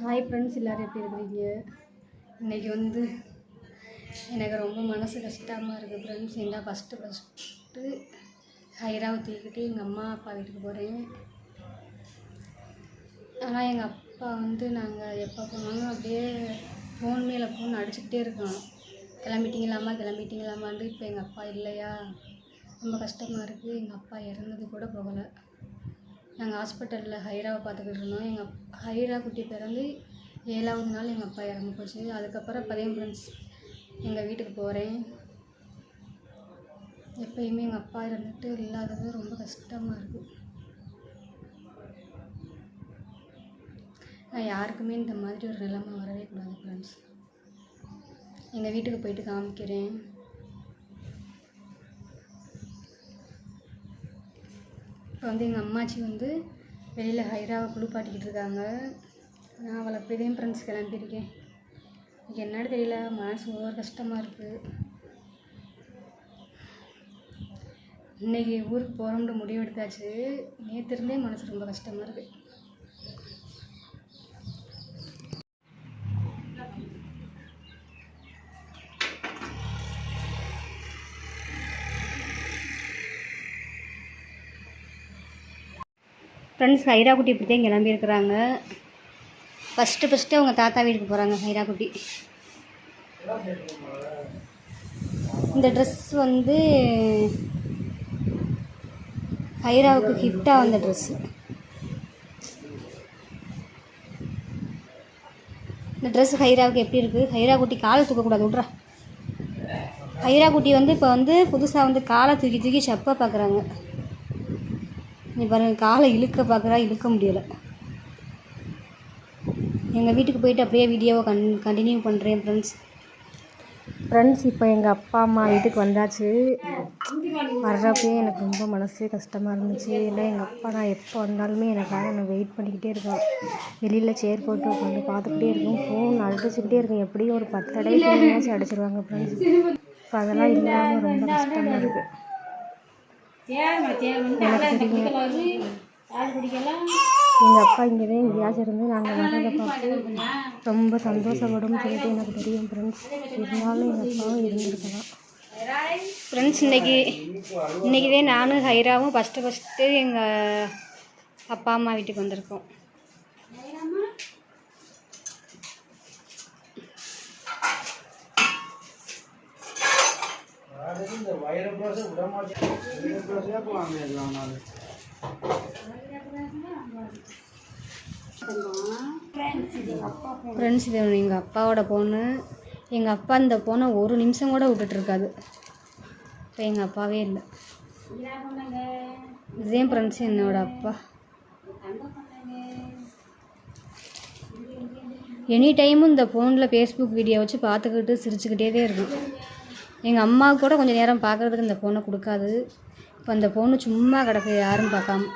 Hi friends எல்லோரும் எப்படி இருக்கிறீங்க? இன்றைக்கி வந்து எனக்கு ரொம்ப மனசு கஷ்டமாக இருக்குது ஃப்ரெண்ட்ஸ் எங்கே ஃபஸ்ட்டு ஃபஸ்ட்டு ஹையராக தூக்கிட்டு எங்கள் அம்மா அப்பா வீட்டுக்கு போகிறேன் ஆனால் எங்கள் அப்பா வந்து நாங்கள் எப்போ போனாலும் அப்படியே ஃபோன் மேலே ஃபோன் அடிச்சுக்கிட்டே இருக்கோம் கிளம்பிட்டீங்களாம்மா? கிளம்பிட்டீங்களாமான்ட்டு இப்போ எங்கள் அப்பா இல்லையா? ரொம்ப கஷ்டமாக இருக்குது எங்கள் அப்பா இறந்தது கூட போகலை. நாங்கள் ஹாஸ்பிட்டலில் ஹைராவை பார்த்துக்கிட்டு இருந்தோம். எங்கள் ஹைரா குட்டி பிறந்து ஏழாவது நாள் எங்கள் அப்பா இறந்து போச்சு. அதுக்கப்புறம் பதியம் ஃப்ரெண்ட்ஸ் எங்கள் வீட்டுக்கு போகிறேன் எப்பயுமே எங்கள் அப்பா இருந்துட்டு இல்லாதது ரொம்ப கஷ்டமாக இருக்குது நான் யாருக்குமே இந்த மாதிரி ஒரு நிலைமை வரவே கூடாது ஃப்ரெண்ட்ஸ் எங்கள் வீட்டுக்கு போயிட்டு காமிக்கிறேன். இப்போ வந்து எங்கள் அம்மாச்சி வந்து வெளியில் ஹைராவை குளிப்பாட்டிக்கிட்டு இருக்காங்க. நான் அவளை இப்போதையும் ஃப்ரெண்ட்ஸ் கிளம்பியிருக்கேன். எனக்கு என்னன்னு தெரியல மனசு ஒவ்வொரு கஷ்டமாக இருக்குது இன்றைக்கி ஊருக்கு போகிறோம்னு முடிவு எடுத்தாச்சு. நேற்று இருந்தே மனசு ரொம்ப கஷ்டமாக இருக்குது ஃப்ரெண்ட்ஸ் ஹைரா குட்டி இப்படி தான் கிளம்பியிருக்கிறாங்க ஃபஸ்ட்டு ஃபஸ்ட்டு அவங்க தாத்தா வீட்டுக்கு போகிறாங்க ஹைரா குட்டி இந்த ட்ரெஸ் வந்து ஹைராவுக்கு ஹிட்டாக வந்த ட்ரெஸ்ஸு இந்த ட்ரெஸ் ஹைராவுக்கு எப்படி இருக்குது ஹைரா குட்டி காலை தூக்கக்கூடாது விட்றா. ஹைரா குட்டி வந்து இப்போ வந்து புதுசாக வந்து காலை தூக்கி தூக்கி செப்பை பார்க்குறாங்க நீ பாருங்கள் காலை இழுக்க பார்க்குறா இழுக்க முடியலை. எங்கள் வீட்டுக்கு போயிட்டு அப்படியே வீடியோவை கன் கண்டினியூ பண்ணுறேன் ஃப்ரெண்ட்ஸ் ஃப்ரெண்ட்ஸ் இப்போ எங்கள் அப்பா அம்மா வீட்டுக்கு வந்தாச்சு. வர்றப்பயே எனக்கு ரொம்ப மனசே கஷ்டமாக இருந்துச்சு. ஏன்னா எங்கள் அப்பா நான் எப்போ வந்தாலுமே எனக்காக நான் வெயிட் பண்ணிக்கிட்டே இருக்கேன் வெளியில் சேர் போட்டு உட்காந்து பார்த்துக்கிட்டே இருக்கும். ஃபோன் அடிச்சுக்கிட்டே இருக்கும். எப்படியும் ஒரு பத்து தடவை ஃபோனாச்சும் அடிச்சிருவாங்க ஃப்ரெண்ட்ஸ் இப்போ அதெல்லாம் இல்லாமல் ரொம்ப கஷ்டமாக இருக்குது எங்கள் அப்பா இங்கே தான் எங்கேயாச்சும் இருந்து நாங்கள் வர்றதை பார்த்து ரொம்ப சந்தோஷப்படும். சொல்லிட்டு எனக்கு தெரியும் ஃப்ரெண்ட்ஸ் இருந்தாலும் எங்கள் அப்பாவும் இருந்திருக்கலாம் ஃப்ரெண்ட்ஸ் இன்னைக்கு இன்னைக்கு தான் நானும் ஹைராவும் ஃபஸ்ட்டு ஃபஸ்ட்டு எங்கள் அப்பா அம்மா வீட்டுக்கு வந்திருக்கோம். ஃப்ரெண்ட்ஸ் இது எங்கள் அப்பாவோட பொண்ணு எங்கள் அப்பா இந்த பொண்ணை ஒரு நிமிஷம் கூட விட்டுட்ருக்காது இப்போ எங்கள் அப்பாவே இல்லை. இதே ஃப்ரெண்ட்ஸ் என்னோட அப்பா. எனி டைமும் இந்த ஃபோனில் ஃபேஸ்புக் வீடியோ வச்சு பார்த்துக்கிட்டு சிரிச்சுக்கிட்டே தான் இருக்கும் எங்கள் அம்மாவுக்கு கூட கொஞ்சம் நேரம் பார்க்குறதுக்கு இந்த ஃபோனை கொடுக்காது. இப்போ அந்த ஃபோனு சும்மா கிடக்கு யாரும் பார்க்காம.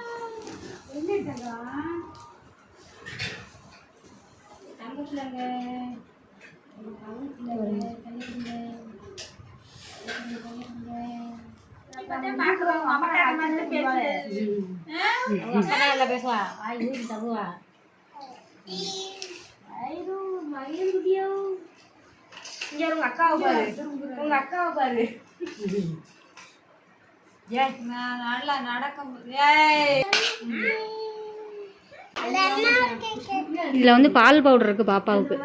இதில் வந்து பால் பவுடர் இருக்குது பாப்பாவுக்கு.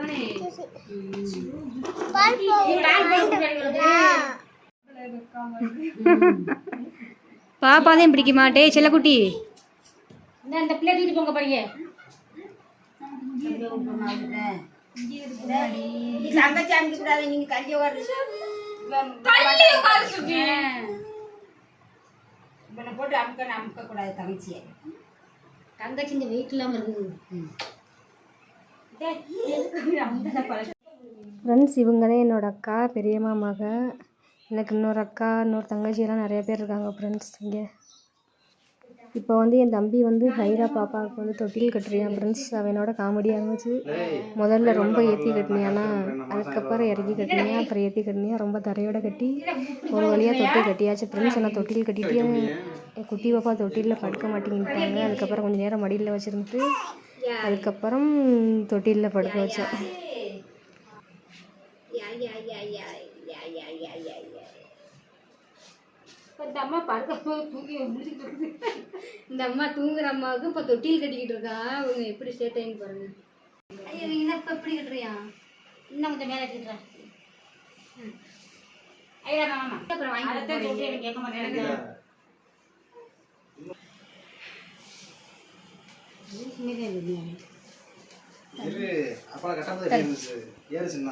பாப்பா தான் பிடிக்க மாட்டே செல்லக்குட்டி. இந்த பிள்ளை தூக்கிட்டு போங்க பாருங்க தங்கச்சி அனுப்பி கூடாது நீங்க இவனை போட்டு அமுக்க அமுக்க கூடாது தங்கச்சிய தங்கச்சி இந்த வெயிட் இல்லாம இருக்குது ஃப்ரெண்ட்ஸ் இவங்க தான் என்னோட அக்கா பெரியம்மா மக எனக்கு இன்னொரு அக்கா இன்னொரு தங்கச்சியெல்லாம் நிறைய பேர் இருக்காங்க ஃப்ரெண்ட்ஸ் இங்கே. இப்போ வந்து என் தம்பி வந்து ஹைரா பாப்பாவுக்கு வந்து தொட்டில் கட்டுறியான் ஃப்ரெண்ட்ஸ் அவனோட காமெடியாக இருந்துச்சு. முதல்ல ரொம்ப ஏற்றி கட்டினியானா அதுக்கப்புறம் இறக்கி கட்டினியா அப்புறம் ஏற்றி கட்டினியா ரொம்ப தரையோட கட்டி ஒரு வழியாக தொட்டில் கட்டியாச்சு. ஃப்ரெண்ட்ஸ் ஆனால் தொட்டில் கட்டிட்டு என் குட்டி பாப்பா தொட்டிலில் படுக்க மாட்டேங்கிட்டாங்க. அதுக்கப்புறம் கொஞ்சம் நேரம் மடியில் வச்சுருந்துட்டு அதுக்கப்புறம் தொட்டிலில் படுக்க வச்சேன் இப்போ இந்த அம்மா படுக்க போய் தூக்கி முடிச்சுட்டு இருக்குது இந்த அம்மா தூங்குற அம்மாவுக்கு இப்போ தொட்டில் கட்டிக்கிட்டு இருக்கா? அவங்க எப்படி சேட்டைன்னு பாருங்க ஐயோ நீ என்ன இப்போ எப்படி கட்டுறியா இன்னும் கொஞ்சம் மேலே கட்டுறேன் ஐயா மாமா அப்புறம் வாங்கி கேட்க மாட்டேன். இரு அப்பா கட்டாம ஏறு சின்ன.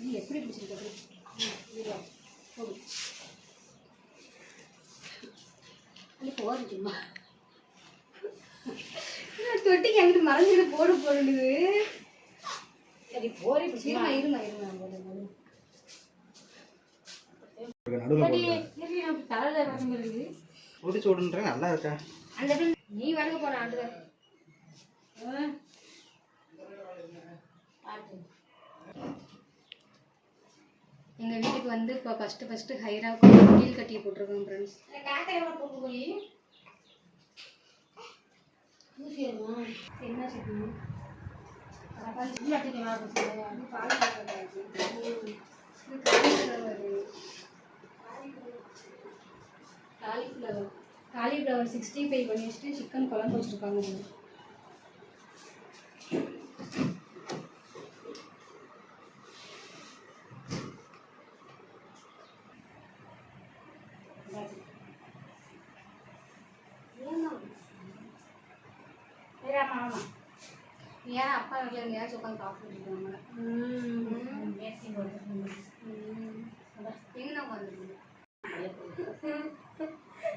நீ எப்படி பிடிச்சிருக்க? போடு. போது சும்மா. தொட்டிக்கு எங்கிட்ட மறைஞ்சிட்டு போடு போடுது சரி போரி இருமா இருமா இருமா போடு தலையில இறங்குறது நல்லா இருக்கா அந்த நீ வணக்க போற ஆண்டு வந்து இப்போ ஃபஸ்ட்டு ஃபஸ்ட்டு ஹைராவுக்கு கீழ் கட்டி போட்டிருக்கோம் ஃப்ரெண்ட்ஸ் என்ன செய்யணும்? காலிஃப்ளவர் காலிஃப்ளவர் சிக்ஸ்டி ஃபைவ் பண்ணி வச்சுட்டு சிக்கன் குழம்பு வச்சுருக்காங்க ஏன் அப்பா வீட்டில் எங்கேயாச்சும் உட்காந்து சாப்பிட்டு இருக்காங்க எங்கே உட்காந்துருக்கீங்க அப்படி பயப்படம் இல்லை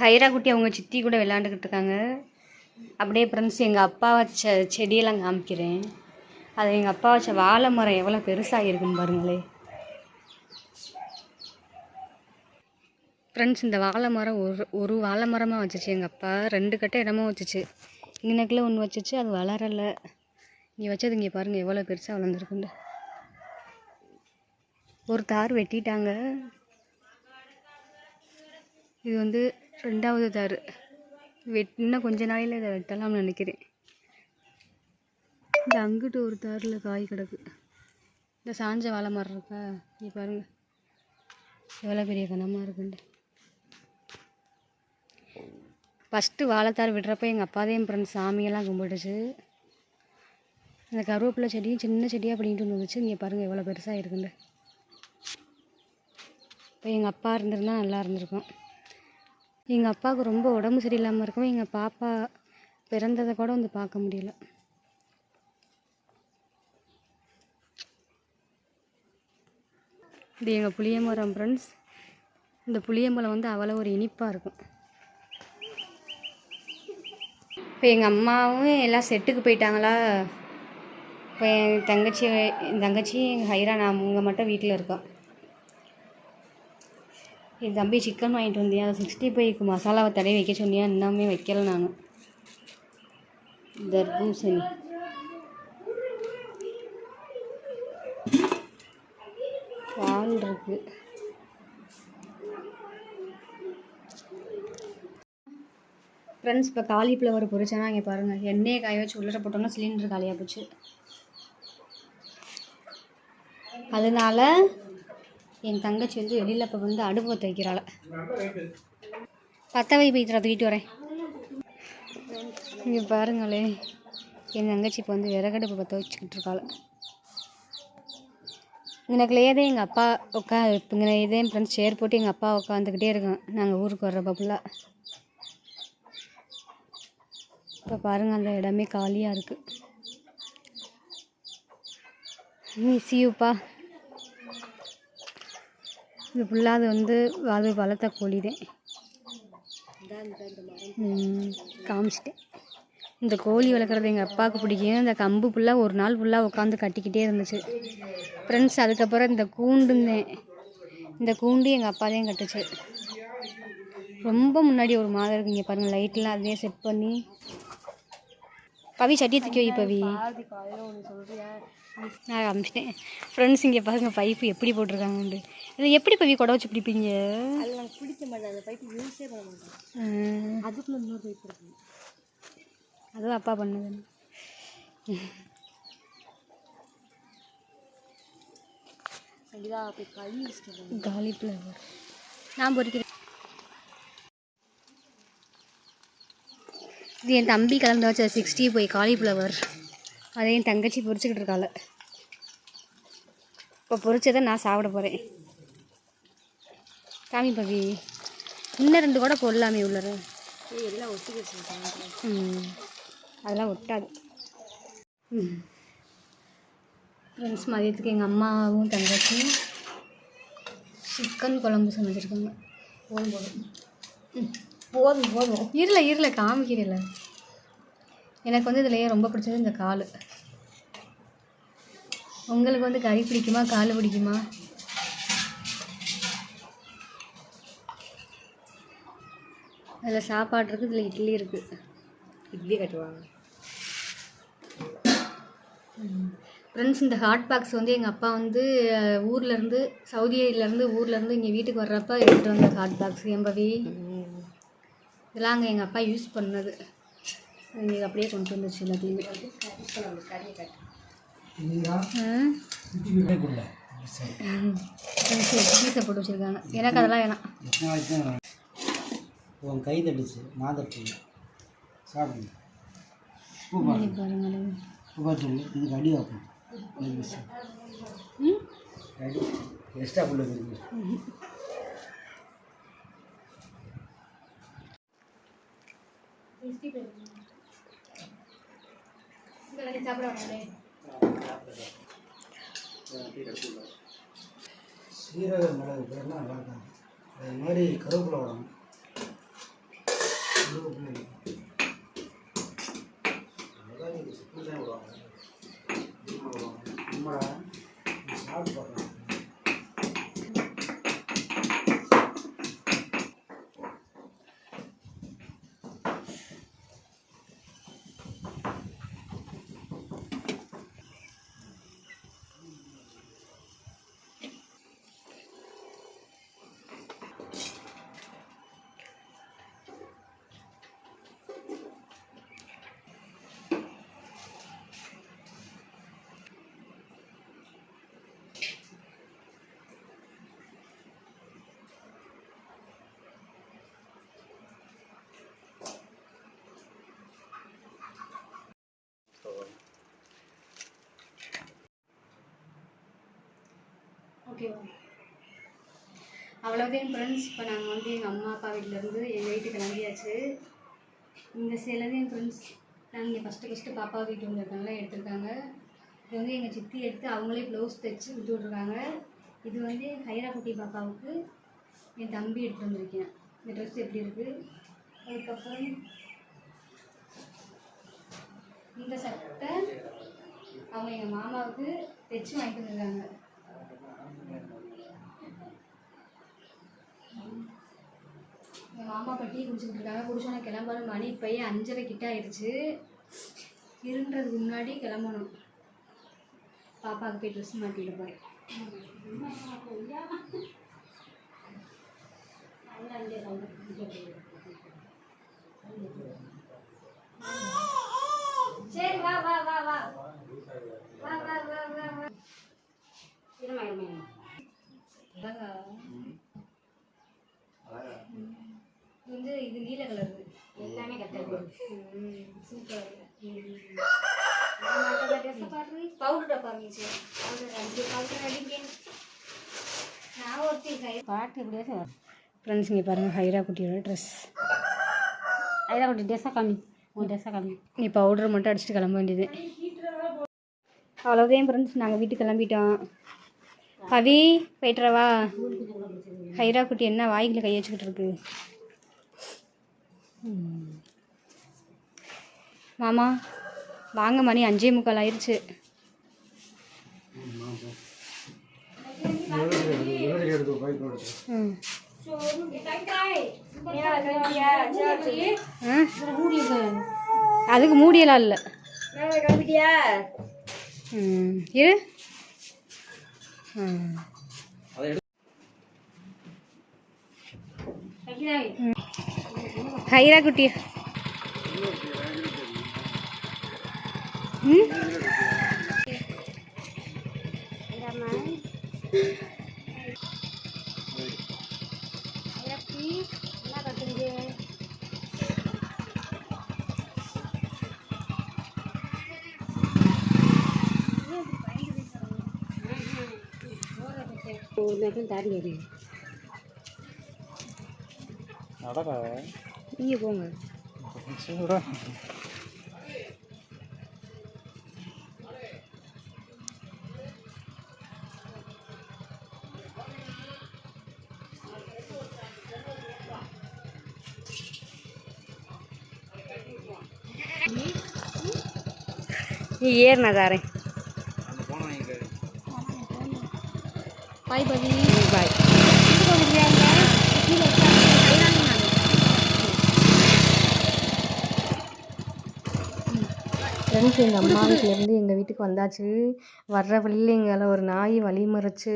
ஹைரா குட்டி அவங்க சித்தி கூட விளாண்டுக்கிட்டு இருக்காங்க. அப்படியே ஃப்ரெண்ட்ஸ் எங்கள் அப்பா வச்ச செடியெல்லாம் காமிக்கிறேன். அது எங்கள் அப்பா வச்ச வாழை மரம் எவ்வளோ பெருசாக இருக்குன்னு பாருங்களே. ஃப்ரெண்ட்ஸ் இந்த வாழை மரம் ஒரு ஒரு வாழை மரமாக வச்சுச்சு எங்கள் அப்பா. ரெண்டு கட்டை இடமும் வச்சுச்சு. இங்கனக்குள்ள ஒன்று வச்சுச்சு அது வளரலை. இங்கே வச்சது இங்கே பாருங்கள் எவ்வளோ பெருசாக வளர்ந்துருக்குண்டு ஒரு தார் வெட்டிட்டாங்க. இது வந்து ரெண்டாவது தார். வெட் இன்னும் கொஞ்ச நாளையில் இதை வெட்டலாம்னு நினைக்கிறேன். இந்த அங்கிட்டு ஒரு தாரில் காய் கிடக்கு. இந்த சாஞ்ச வாழை மரம் இருக்கா? நீ பாருங்க. எவ்வளோ பெரிய கனமாக இருக்குண்டு ஃபஸ்ட்டு வாழைத்தார் விடுறப்ப எங்கள் அப்பாதே என் ஃப்ரெண்ட்ஸ் சாமியெல்லாம் கும்பிட்டுச்சு. அந்த கருவேப்பிலை செடியும் சின்ன செடியாக அப்படின்ட்டு வந்து வந்துச்சு இங்கே பாருங்கள் எவ்வளோ பெருசாக இருக்குண்டு இப்போ எங்கள் அப்பா இருந்திருந்தா நல்லா இருந்திருக்கும். எங்கள் அப்பாவுக்கு ரொம்ப உடம்பு சரியில்லாமல் இருக்கும் எங்கள் பாப்பா பிறந்ததை கூட வந்து பார்க்க முடியல. இது எங்கள் புளியமரம் ஃப்ரெண்ட்ஸ் இந்த புளியம்பழம் வந்து அவ்வளோ ஒரு இனிப்பாக இருக்கும். இப்போ எங்கள் அம்மாவும் எல்லாம் செட்டுக்கு போயிட்டாங்களா? இப்போ என் தங்கச்சி என் தங்கச்சி எங்கள் ஹைரா நான் அவங்க மட்டும் வீட்டில் இருக்கோம் என் தம்பி சிக்கன் வாங்கிட்டு வந்தியா? அதை சிக்ஸ்டி ஃபைவ்க்கு மசாலாவை தடவி வைக்க சொன்னியா? இன்னுமே வைக்கல நான். தர்பூசணி. பால் இருக்கு. ஃப்ரெண்ட்ஸ் இப்போ காலிஃப்ளவர் பொரிச்சானா இங்கே பாருங்கள் எண்ணெயை காய வச்சு உள்ளர போட்டோம்னா சிலிண்டர் காலியாக போச்சு. அதனால என் தங்கச்சி வந்து வெளியில் இப்போ வந்து அடுப்பு பற்ற வைக்கிறாள். பற்ற வை போய் தூக்கிட்டு வரேன். இங்கே பாருங்களே என் தங்கச்சி இப்போ வந்து விறகடுப்பு பற்ற வச்சுக்கிட்டு இருக்காள். இங்கனக்குள்ளேயே தான் எங்கள் அப்பா உட்கா இங்கே இதே என் ஃப்ரெண்ட்ஸ் சேர் போட்டு எங்கள் அப்பா உட்காந்துக்கிட்டே இருக்கோம் நாங்கள் ஊருக்கு வர்றப்ப ஃபுல்லாக இப்போ பாருங்கள் அந்த இடமே காலியாக இருக்குது மிஸ் யூப்பா இது ஃபுல்லாக அது வந்து அது வளர்த்த கோழி தான். காமிச்சிட்டேன். இந்த கோழி வளர்க்குறது எங்கள் அப்பாவுக்கு பிடிக்கும். இந்த கம்பு ஃபுல்லாக ஒரு நாள் ஃபுல்லாக உட்காந்து கட்டிக்கிட்டே இருந்துச்சு. ஃப்ரெண்ட்ஸ் அதுக்கப்புறம் இந்த கூண்டுந்தேன் இந்த கூண்டு எங்கள் அப்பா தான் கட்டுச்சு. ரொம்ப முன்னாடி ஒரு மாதம் இருக்குங்க பாருங்கள் லைட்லாம் அதே செட் பண்ணி. பவி சட்டியை தூக்கி வை பவி. நான் காமிச்சிட்டேன் ஃப்ரெண்ட்ஸ் இங்கே பாருங்க பைப்பு எப்படி போட்டிருக்காங்க இது எப்படி பவி கொடை வச்சு பிடிப்பீங்க? அது நாங்கள் பிடிக்க மாட்டேன். அந்த பைப்பு யூஸே பண்ண மாட்டோம் ம், அதுக்குள்ள இன்னொரு பைப் இருக்கு. அதுவும் அப்பா பண்ணது. காலிஃப்ளவர் நான் பொறிக்கிறேன். இது என் தம்பி கலந்து வச்ச சிக்ஸ்டி போய் காலிஃப்ளவர் அதை என் தங்கச்சி பொரிச்சுக்கிட்டு இருக்காள். இப்போ பொரிச்சதை நான் சாப்பிட போகிறேன் காமி பவி இன்னும் ரெண்டு கூட போடலாமே உள்ளர. ஏய், எல்லாம் ஒட்டி வச்சுருக்காங்க. ம் அதெல்லாம் ஒட்டாது. ம் ஃப்ரெண்ட்ஸ் மதியத்துக்கு எங்கள் அம்மாவும் தங்கச்சியும் சிக்கன் குழம்பு சமைச்சிருக்காங்க போதும் போதும். ம் போதும் போதும். இருல இருல காமிக்கிறல எனக்கு வந்து இதுலையே ரொம்ப பிடிச்சது இந்த கால். உங்களுக்கு வந்து கறி பிடிக்குமா? கால் பிடிக்குமா? அதில் சாப்பாடு இருக்குது இதில் இட்லி இருக்குது இட்லி கட்டுவாங்க. ஃப்ரெண்ட்ஸ் இந்த ஹாட் பாக்ஸ் வந்து எங்கள் அப்பா வந்து ஊர்லேருந்து சவுதியிலேருந்து ஊர்லேருந்து இங்கே வீட்டுக்கு வர்றப்ப எடுத்துகிட்டு வந்த ஹாட் பாக்ஸ் எம்பவி. இதெல்லாம் அங்கே எங்கள் அப்பா யூஸ் பண்ணது. எங்களுக்கு அப்படியே கொண்டு வந்துச்சு எல்லாத்தையுமே. பீஸை போட்டு வச்சுருக்காங்க. எனக்கு அதெல்லாம் வேணாம். உன் கை தட்டுச்சு. மாதட்டு சாப்பிடுங்க இங்க பாருங்களேன் இதுக்கு அடி வைப்போம் அடி. எக்ஸ்ட்ரா புள்ள இருக்கு. சீரக மிளகு பேர்லாம் நல்லா இருக்காங்க அதே மாதிரி கருவேப்பிலை உடம்பு ஓகேவா அவ்வளோதான் ஃப்ரெண்ட்ஸ் இப்போ நாங்கள் வந்து எங்கள் அம்மா அப்பா வீட்டிலேருந்து எங்கள் வீட்டுக்கு கிளம்பியாச்சு. இந்த என் ஃப்ரெண்ட்ஸ் நாங்கள் இங்கே ஃபஸ்ட்டு ஃபஸ்ட்டு பாப்பா வீட்டு வந்திருக்காங்களா எடுத்திருக்காங்க. இது வந்து எங்கள் சித்தி எடுத்து அவங்களே ப்ளவுஸ் தைச்சி விட்டு விட்ருக்காங்க இது வந்து ஹைராக்குட்டி பாப்பாவுக்கு என் தம்பி எடுத்து வந்திருக்கேன். இந்த ட்ரெஸ் எப்படி இருக்குது அதுக்கப்புறம் இந்த சட்டை அவங்க எங்கள் மாமாவுக்கு தைச்சி வாங்கிட்டு வந்திருக்காங்க. எங்கள் மாமா இப்போ டீ இருக்காங்க குடிச்சோன்னே கிளம்பணும். மணி இப்போயே அஞ்சரை கிட்ட ஆயிடுச்சு. இருன்றதுக்கு முன்னாடி கிளம்பணும். பாப்பாவுக்கு போய் ட்ரெஸ் மாட்டிட்டு போகிறேன் சரி வா வா வா வா. வா வா வா வா. ஃப்ரெண்ட்ஸ் இங்கே பாருங்கள் ஹைரா குட்டியோட ட்ரெஸ் ஐயா கொஞ்சம் டெஸ்ஸாக காமி. உன் டெஸ்ஸாக காமி. நீ பவுடர் மட்டும் அடிச்சுட்டு கிளம்ப வேண்டியது. அவ்வளோதான் ஃப்ரெண்ட்ஸ் நாங்கள் வீட்டுக்கு கிளம்பிட்டோம். பவி போயிட்டுறவா? ஹைரா குட்டி என்ன வாய்க்குள்ள கை வச்சுக்கிட்டு இருக்கு. மாமா வாங்க மணி அஞ்சே முக்கால் ஆயிடுச்சு அதுக்கு மூடியெல்லாம் இல்லை. இரு. கைரா குட்டியா நடடா இங்கே போங்க. சூடா. நீ ஏறு நான் தாரேன் அந்த போன வாங்கிக்க பாய் பவி. ஃப்ரெண்ட்ஸ் எங்கள் அம்மா வீட்டிலேருந்து எங்கள் வீட்டுக்கு வந்தாச்சு. வர்ற வழியில் எங்களை ஒரு நாய் வழிமறிச்சு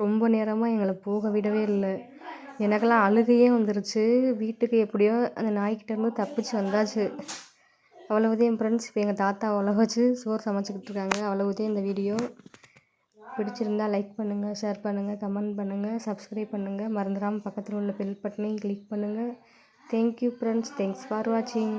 ரொம்ப நேரமாக எங்களை போக விடவே இல்லை. எனக்கெல்லாம் அழுகையே வந்துருச்சு. வீட்டுக்கு எப்படியோ அந்த நாய்கிட்டேருந்து தப்பிச்சு வந்தாச்சு. அவ்வளவுதே என் ஃப்ரெண்ட்ஸ் இப்போ எங்கள் தாத்தா உலக வச்சு சோறு சமைச்சிக்கிட்டு இருக்காங்க. அவ்வளவுதே இந்த வீடியோ பிடிச்சிருந்தா லைக் பண்ணுங்கள் ஷேர் பண்ணுங்கள் கமெண்ட் பண்ணுங்கள் சப்ஸ்கிரைப் பண்ணுங்கள் மறந்துடாமல் பக்கத்தில் உள்ள பெல் பட்டனையும் கிளிக் பண்ணுங்கள் தேங்க்யூ ஃப்ரெண்ட்ஸ் தேங்க்ஸ் ஃபார் வாட்சிங்